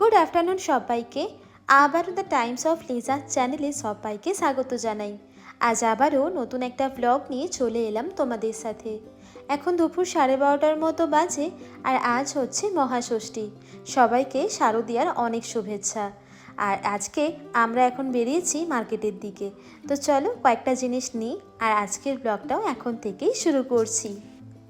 Good afternoon সবাইকে। আবারও the Times of Liza চ্যানেলে সবাইকে স্বাগত জানাই। আজ আবারও নতুন একটা ব্লগ নিয়ে চলে এলাম তোমাদের সাথে। এখন দুপুর সাড়ে বারোটার মতো বাজে আর আজ হচ্ছে মহাষষ্ঠী। সবাইকে শারদীয়ার অনেক শুভেচ্ছা। আর আজকে আমরা এখন বেরিয়েছি মার্কেটের দিকে। তো চলো কয়েকটা জিনিস নিই আর আজকের ব্লগটাও এখন থেকেই শুরু করছি।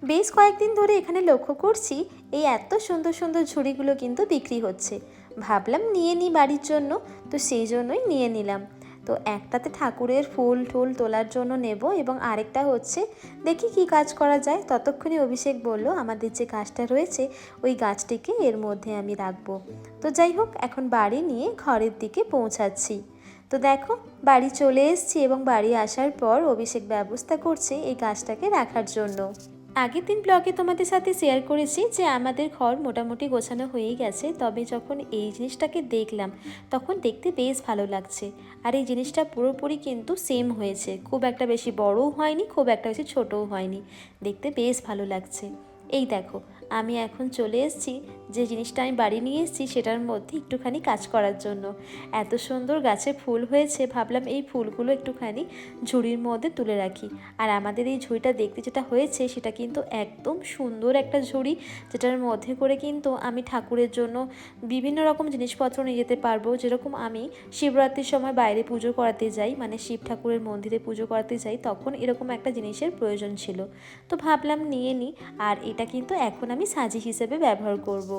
বেশ কয়েকদিন ধরে এখানে লক্ষ্য করছি এই এত সুন্দর সুন্দর ঝুড়িগুলো কিন্তু বিক্রি হচ্ছে। ভাবলাম নিয়ে নিই বাড়ির জন্য, তো সেই জন্যই নিয়ে নিলাম। তো একটাতে ঠাকুরের ফুল টুল তোলার জন্য নেব এবং আরেকটা হচ্ছে, দেখি কি কাজ করা যায়। ততক্ষণে অভিষেক বলল, আমাদের যে গাছটা রয়েছে, ওই গাছটিকে এর মধ্যে আমি রাখব। তো যাই হোক, এখন বাড়ি নিয়ে ঘরের দিকে পৌঁছাচ্ছি। তো দেখো, বাড়ি চলে এসেছি এবং বাড়ি আসার পর অভিষেক ব্যবস্থা করছে এই গাছটাকে রাখার জন্য। আগের দিন ব্লগে তোমাদের সাথে শেয়ার করেছি যে আমাদের ঘর মোটামুটি গোছানো হয়ে গেছে, তবে যখন এই জিনিসটাকে দেখলাম, তখন দেখতে বেশ ভালো লাগছে। আর এই জিনিসটা পুরোপুরি কিন্তু সেম হয়েছে। খুব একটা বেশি বড়ও হয়নি, খুব একটা বেশি ছোটও হয়নি। দেখতে বেশ ভালো লাগছে। এই দেখো আমি এখন চলে এসেছি, যে জিনিসটা আমি বাড়ি নিয়ে এসেছি সেটার মধ্যে একটুখানি কাজ করার জন্য। এত সুন্দর গাছে ফুল হয়েছে, ভাবলাম এই ফুলগুলো একটুখানি ঝুড়ির মধ্যে তুলে রাখি। আর আমাদের এই ঝুড়িটা দেখতে যেটা হয়েছে সেটা কিন্তু একদম সুন্দর একটা ঝুড়ি, যেটার মধ্যে করে কিন্তু আমি ঠাকুরের জন্য বিভিন্ন রকম জিনিসপত্র নিয়ে যেতে পারব। যেরকম আমি শিবরাত্রির সময় বাইরে পুজো করাতে যাই মানে শিব ঠাকুরের মন্দিরে পুজো করাতে যাই, তখন এরকম একটা জিনিসের প্রয়োজন ছিল। তো ভাবলাম নিয়ে নিই, আর এটা কিন্তু এখন আমি সাজি হিসেবে ব্যবহার করব।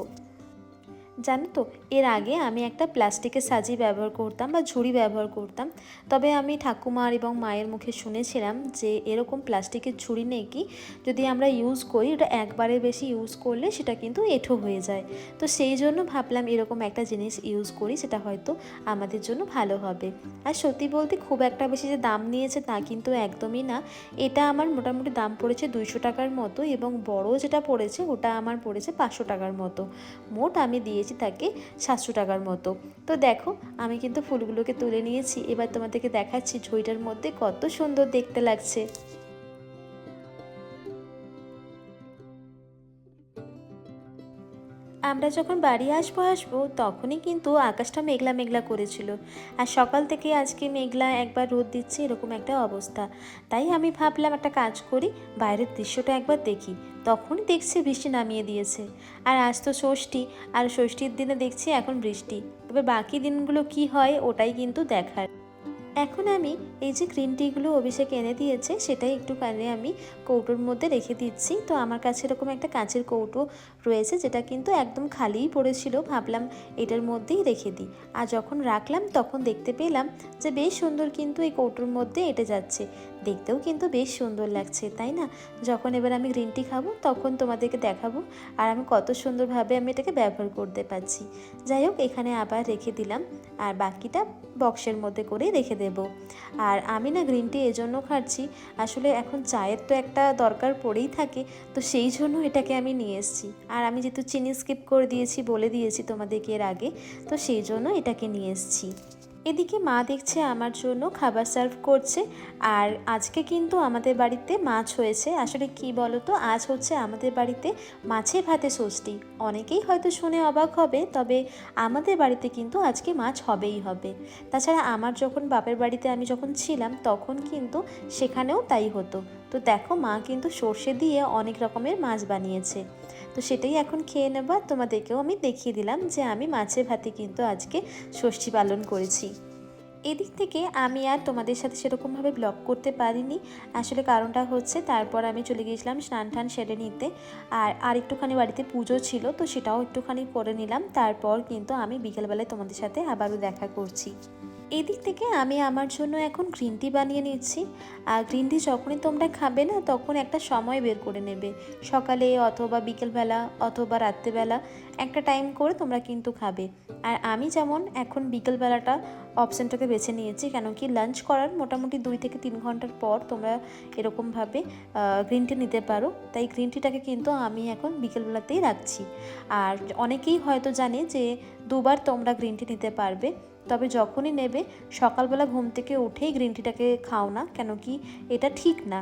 জানো তো, এর আগে আমি একটা প্লাস্টিকের সাজি ব্যবহার করতাম বা ঝুড়ি ব্যবহার করতাম। তবে আমি ঠাকুমার এবং মায়ের মুখে শুনেছিলাম যে এরকম প্লাস্টিকের ঝুড়ি নাকি যদি আমরা ইউজ করি, ওটা একবারের বেশি ইউজ করলে সেটা কিন্তু এঁঠো হয়ে যায়। তো সেই জন্য ভাবলাম এরকম একটা জিনিস ইউজ করি, সেটা হয়তো আমাদের জন্য ভালো হবে। আর সত্যি বলতে খুব একটা বেশি যে দাম নিয়েছে তা কিন্তু একদমই না। এটা আমার মোটামুটি দাম পড়েছে দুইশো টাকার মতো এবং বড় যেটা পড়েছে ওটা আমার পড়েছে পাঁচশো টাকার মতো। মোট আমি দিয়েছি তাকে সাতশো টাকার মতো। তো দেখো, আমি কিন্তু ফুলগুলোকে তুলে নিয়েছি। এবার তোমাদেরকে দেখাচ্ছি ঝইটার মধ্যে কত সুন্দর দেখতে লাগছে। আমরা যখন বাড়ি আসব আসব, তখনই কিন্তু আকাশটা মেঘলা মেঘলা করেছিল। আর সকাল থেকে আজকে মেঘলা একবার রোদ দিচ্ছে, এরকম একটা অবস্থা। তাই আমি ভাবলাম একটা কাজ করি, বাইরের দৃশ্যটা একবার দেখি। তখনই দেখছি বৃষ্টি নামিয়ে দিয়েছে। আর আজ তো ষষ্ঠী, আর ষষ্ঠীর দিনে দেখছি এখন বৃষ্টি। এবার বাকি দিনগুলো কি হয়, ওটাই কিন্তু দেখার। এখন আমি এই যে গ্রিন টিগুলো অভিষেক এনে দিয়েছে, সেটাই একটু একটুখানি আমি কৌটোর মধ্যে রেখে দিচ্ছি। তো আমার কাছে এরকম একটা কাঁচের কৌটো রয়েছে, যেটা কিন্তু একদম খালিই পড়েছিল। ভাবলাম এটার মধ্যেই রেখে দিই। আর যখন রাখলাম, তখন দেখতে পেলাম যে বেশ সুন্দর কিন্তু এই কৌটোর মধ্যে এটে যাচ্ছে। দেখতেও কিন্তু বেশ সুন্দর লাগছে, তাই না? যখন এবার আমি গ্রিন টি খাব, তখন তোমাদেরকে দেখাবো আর আমি কত সুন্দরভাবে আমি এটাকে ব্যবহার করতে পারছি। যাই হোক, এখানে আবার রেখে দিলাম। আর বাকিটা বক্সের মধ্যে করেই রেখে দেব। আর আমি না গ্রিন টি এজন্য খাচ্ছি। আসলে এখন চায়ের তো একটা দরকার পড়েই থাকে, তো সেই জন্য এটাকে আমি নিয়ে এসেছি। আর আমি যেহেতু চিনি স্কিপ করে দিয়েছি, বলে দিয়েছি তোমাদেরকে এর আগে, তো সেই জন্য এটাকে নিয়ে এসেছি। এদিকে মা দেখছে আমার জন্য খাবার সার্ভ করছে আর আজকে কিন্তু আমাদের বাড়িতে মাছ হয়েছে। আসলে কি বলো তো আজ হচ্ছে আমাদের বাড়িতে মাছে ভাতে ষষ্ঠী। অনেকেই হয়তো শুনে অবাক হবে, তবে আমাদের বাড়িতে কিন্তু আজকে মাছ হবেই হবে। তাছাড়া আমার যখন বাপের বাড়িতে আমি যখন ছিলাম, তখন কিন্তু সেখানেও তাই হতো। তো দেখো মা কিন্তু সর্ষে দিয়ে অনেক রকমের মাছ বানিয়েছে। তো সেটাই এখন খেয়ে নেবা, তোমাদেরকেও আমি দেখিয়ে দিলাম যে আমি মাছের ভাতে কিন্তু আজকে ষষ্ঠী পালন করেছি। এদিক থেকে আমি আর তোমাদের সাথে সেরকমভাবে ব্লগ করতে পারিনি, আসলে কারণটা হচ্ছে তারপর আমি চলে গিয়েছিলাম স্নান টান সেরে নিতে, আর আর একটুখানি বাড়িতে পুজো ছিল, তো সেটাও একটুখানি করে নিলাম, তারপর কিন্তু আমি বিকেলবেলায় তোমাদের সাথে আবারও দেখা করছি। এদিক থেকে আমি আমার জন্য এখন গ্রিন টি বানিয়ে নিচ্ছি। আর গ্রিন টি যখনই তোমরা খাবে না, তখন একটা সময় বের করে নেবে। সকালে অথবা বিকেলবেলা অথবা রাত্রেবেলা একটা টাইম করে তোমরা কিন্তু খাবে। আর আমি যেমন এখন বিকেলবেলাটা অপশানটাকে বেছে নিয়েছি কেন কি লাঞ্চ করার মোটামুটি দুই থেকে তিন ঘণ্টার পর তোমরা এরকমভাবে গ্রিন টি নিতে পারো। তাই গ্রিন টিটাকে কিন্তু আমি এখন বিকেলবেলাতেই রাখছি। আর অনেকেই হয়তো জানে যে দুবার তোমরা গ্রিন টি নিতে পারবে। তবে যখনই নেবে, সকালবেলা ঘুম থেকে উঠেই গ্রিন টিটাকে খাও না, কেন কি এটা ঠিক না।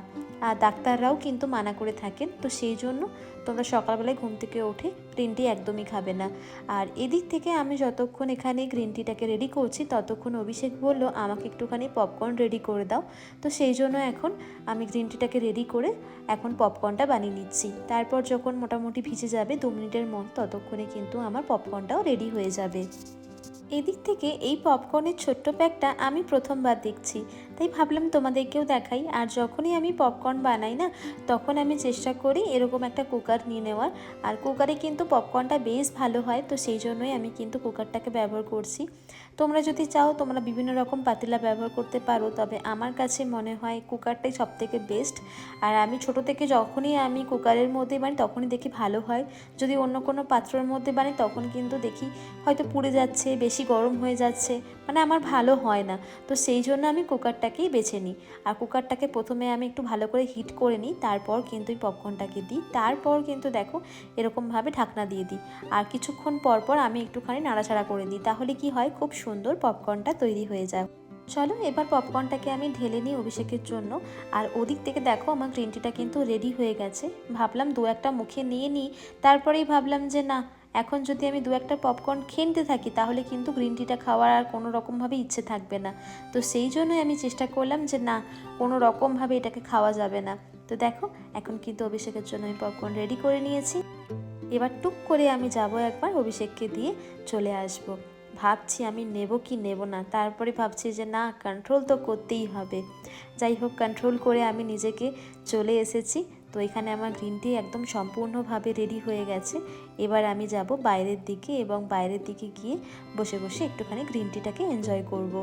আর ডাক্তাররাও কিন্তু মানা করে থাকেন, তো সেই জন্য তোমরা সকালবেলায় ঘুম থেকে উঠে গ্রিন টি একদমই খাবে না। আর এদিক থেকে আমি যতক্ষণ এখানে গ্রিন টিটাকে রেডি করছি, ততক্ষণ অভিষেক বলল, আমাকে একটুখানি পপকর্ন রেডি করে দাও। তো সেই জন্য এখন আমি গ্রিন টিটাকে রেডি করে এখন পপকর্নটা বানিয়ে নিচ্ছি। তারপর যখন মোটামুটি ভিজে যাবে দু মিনিটের মন, ততক্ষণে কিন্তু আমার পপকর্নটাও রেডি হয়ে যাবে। এদিক থেকে এই পপকর্নের ছোট্ট প্যাকটা আমি প্রথমবার দেখছি। তাই ভাবলাম তোমাদেরকেও দেখাই। আর যখনই আমি পপকর্ন বানাই না, তখন আমি চেষ্টা করি এরকম একটা কুকার নিয়ে নেওয়ার। আর কুকারে কিন্তু পপকর্নটা বেশ ভালো হয়, তো সেই জন্যই আমি কিন্তু কুকারটাকে ব্যবহার করছি। তোমরা যদি চাও, তোমরা বিভিন্ন রকম পাতিলা ব্যবহার করতে পারো, তবে আমার কাছে মনে হয় কুকারটাই সব থেকে বেস্ট আর আমি ছোট থেকে যখনই আমি কুকারের মধ্যে বানি তখনই দেখি ভালো হয়। যদি অন্য কোনো পাত্রের মধ্যে বানি তখন কিন্তু দেখি হয়তো পুড়ে যাচ্ছে, বেশি গরম হয়ে যাচ্ছে মানে আমার ভালো হয় না। তো সেই জন্য আমি কুকারটাকেই বেছে নিই। আর কুকারটাকে প্রথমে আমি একটু ভালো করে হিট করে নিই, তারপর কিন্তু এই পপকর্নটাকে দিই। তারপর কিন্তু দেখো এরকমভাবে ঢাকনা দিয়ে দিই। আর কিছুক্ষণ পর পর আমি একটুখানি নাড়াচাড়া করে দিই তাহলে কি হয়? খুব সুন্দর পপকর্নটা তৈরি হয়ে যায়। চলো এবার পপকর্নটাকে আমি ঢেলে নিই অভিষেকের জন্য। আর ওদিক থেকে দেখো আমার গ্রিন টিটা কিন্তু রেডি হয়ে গেছে। ভাবলাম দু একটা মুখে নিয়ে নিই। তারপরেই ভাবলাম যে না এখন যদি আমি দু একটা পপকর্ন খেনতে থাকি, তাহলে কিন্তু গ্রিন টিটা খাওয়ার আর কোনো রকমভাবে ইচ্ছে থাকবে না। তো সেই জন্যই আমি চেষ্টা করলাম যে, না, কোনো রকমভাবে এটাকে খাওয়া যাবে না। তো দেখো, এখন কিন্তু অভিষেকের জন্য আমি পপকর্ন রেডি করে নিয়েছি। এবার টুক করে আমি যাব একবার অভিষেককে দিয়ে চলে আসব। ভাবছি আমি নেব কি নেব না, তারপরে ভাবছি যে, না কন্ট্রোল তো করতেই হবে। যাই হোক কন্ট্রোল করে আমি নিজেকে চলে এসেছি। তো এখানে আমার গ্রিন টি একদম সম্পূর্ণভাবে রেডি হয়ে গেছে। এবার আমি যাব বাইরের দিকে এবং বাইরের দিকে গিয়ে বসে বসে একটুখানি গ্রিন টিটাকে এনজয় করব।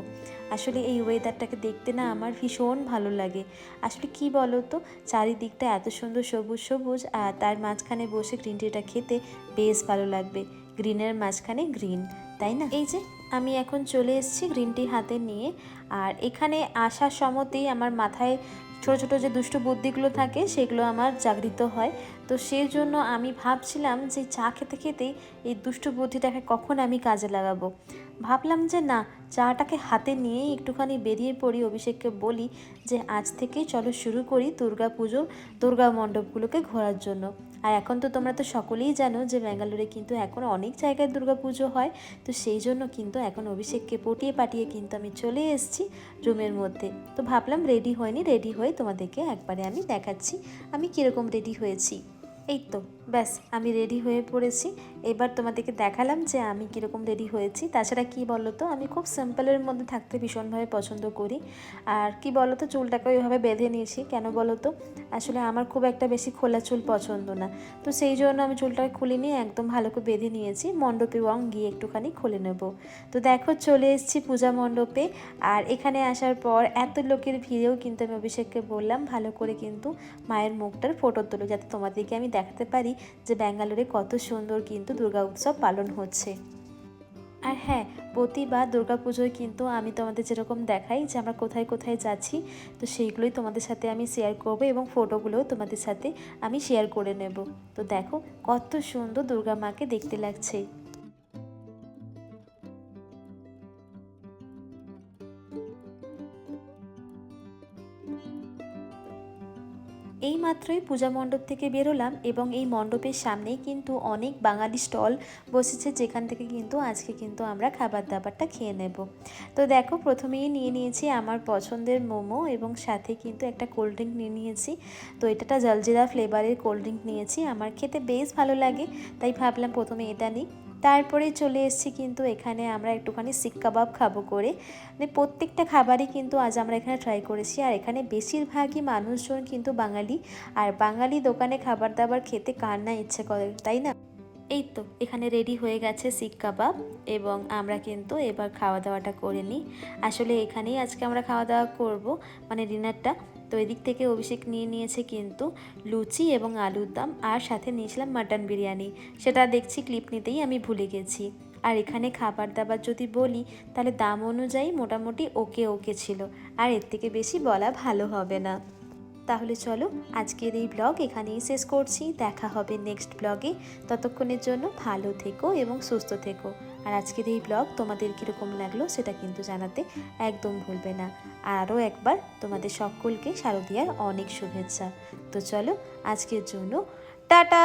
আসলে এই ওয়েদারটাকে দেখতে না আমার ভীষণ ভালো লাগে। আসলে কি বলো তো চারিদিকটা এত সুন্দর সবুজ সবুজ আর তার মাঝখানে বসে গ্রিন টিটা খেতে বেশ ভালো লাগবে। গ্রিনের মাঝখানে গ্রিন তাই না? এই যে, আমি এখন চলে এসেছি গ্রিন টি হাতে নিয়ে। আর এখানে আসার সময়তেই আমার মাথায় ছোট ছোটো যে দুষ্ট বুদ্ধিগুলো থাকে, সেগুলো আমার জাগৃত হয়। তো সেই জন্য আমি ভাবছিলাম যে চা খেতে খেতেই এই দুষ্ট বুদ্ধিটাকে কখন আমি কাজে লাগাবো। ভাবলাম যে না, চাটাকে হাতে নিয়ে একটুখানি বেরিয়ে পড়ি, অভিষেককে বলি যে আজ থেকেই চলো শুরু করি দুর্গা পুজো দুর্গা মণ্ডপগুলোকে ঘোরার জন্য। আর এখন তো তোমরা তো সকলেই জানো যে ব্যাঙ্গালোরে কিন্তু এখন অনেক জায়গায় পুজো হয়। তো সেই জন্য কিন্তু এখন অভিষেককে পটিয়ে পাঠিয়ে কিন্তু আমি চলে এসেছি রুমের মধ্যে। তো ভাবলাম রেডি হয়নি, রেডি হয়ে তোমাদেরকে একবারে আমি দেখাচ্ছি আমি কীরকম রেডি হয়েছি। এই তো, ব্যাস, আমি রেডি হয়ে পড়েছি। এবার তোমাদেরকে দেখালাম যে আমি কীরকম রেডি হয়েছি। তাছাড়া কি বলো তো আমি খুব সিম্পলের মধ্যে থাকতে ভীষণভাবে পছন্দ করি। আর কি বলো তো চুলটাকে ওইভাবে বেঁধে নিয়েছি। কেন বলো তো আসলে আমার খুব একটা বেশি খোলা চুল পছন্দ না। তো সেই জন্য আমি চুলটাকে খুলে নিয়ে একদম ভালো করে বেঁধে নিয়েছি। মণ্ডপে রং গিয়ে একটুখানি খুলে নেব। তো দেখো, চলে এসেছি পূজা মণ্ডপে। আর এখানে আসার পর এত লোকের ভিড়েও কিন্তু আমি অভিষেককে বললাম, ভালো করে কিন্তু মায়ের মুখটার ফটো তোলো, যাতে তোমাদেরকে আমি দেখাতে পারি যে ব্যাঙ্গালোরে কত সুন্দর কিন্তু দুর্গা উৎসব পালন হচ্ছে। আর হ্যাঁ প্রতিবার দুর্গা পুজোয় কিন্তু আমি তোমাদের যেরকম দেখাই যে আমরা কোথায় কোথায় যাচ্ছি, তো সেইগুলোই তোমাদের সাথে আমি শেয়ার করব এবং ফটোগুলোও তোমাদের সাথে আমি শেয়ার করে নেব। তো দেখো কত সুন্দর দুর্গা মাকে দেখতে লাগছে। মাত্রই পূজা মণ্ডপ থেকে বেরোলাম এবং এই মণ্ডপের সামনেই কিন্তু অনেক বাঙালি স্টল বসেছে, যেখান থেকে কিন্তু আজকে কিন্তু আমরা খাবার দাবারটা খেয়ে নেব। তো দেখো, প্রথমেই নিয়ে নিয়েছি আমার পছন্দের মোমো এবং সাথে কিন্তু একটা কোল্ড ড্রিঙ্ক নিয়ে নিয়েছি। তো এটা জলজিরা ফ্লেভারের কোল্ড ড্রিঙ্ক নিয়েছি। আমার খেতে বেশ ভালো লাগে, তাই ভাবলাম প্রথমে এটা নিই। তারপরে চলে এসেছি কিন্তু এখানে আমরা একটুখানি শিক কাবাব খাব করে। মানে প্রত্যেকটা খাবারই কিন্তু আজ আমরা এখানে ট্রাই করেছি। আর এখানে বেশিরভাগই মানুষজন কিন্তু বাঙালি। আর বাঙালি দোকানে খাবার দাবার খেতে কার না ইচ্ছে করে, তাই না? এই তো, এখানে রেডি হয়ে গেছে শিক কাবাব এবং আমরা কিন্তু এবার খাওয়া দাওয়াটা করে নিই। আসলে এখানেই আজকে আমরা খাওয়া দাওয়া করব মানে ডিনারটা তো এদিক থেকে অভিষেক নিয়ে নিয়েছে কিন্তু লুচি এবং আলুর দাম আর সাথে নিয়েছিলাম মাটন বিরিয়ানি। সেটা দেখছি ক্লিপ নিতেই আমি ভুলে গেছি। আর এখানে খাবার দাবার যদি বলি, তাহলে দাম অনুযায়ী মোটামুটি ওকে ওকে ছিল। আর এর থেকে বেশি বলা ভালো হবে না। তাহলে চলো আজকের এই ব্লগ এখানেই শেষ করছি। দেখা হবে নেক্সট ব্লগে। ততক্ষণের জন্য ভালো থেকো এবং সুস্থ থেকো। আর আজকের এই ব্লগ তোমাদের কীরকম লাগল সেটা কিন্তু জানাতে একদম ভুলবে না। আর আরও একবার তোমাদের সকলকে শারদীয়ার অনেক শুভেচ্ছা। তো চলো আজকের জন্য টাটা!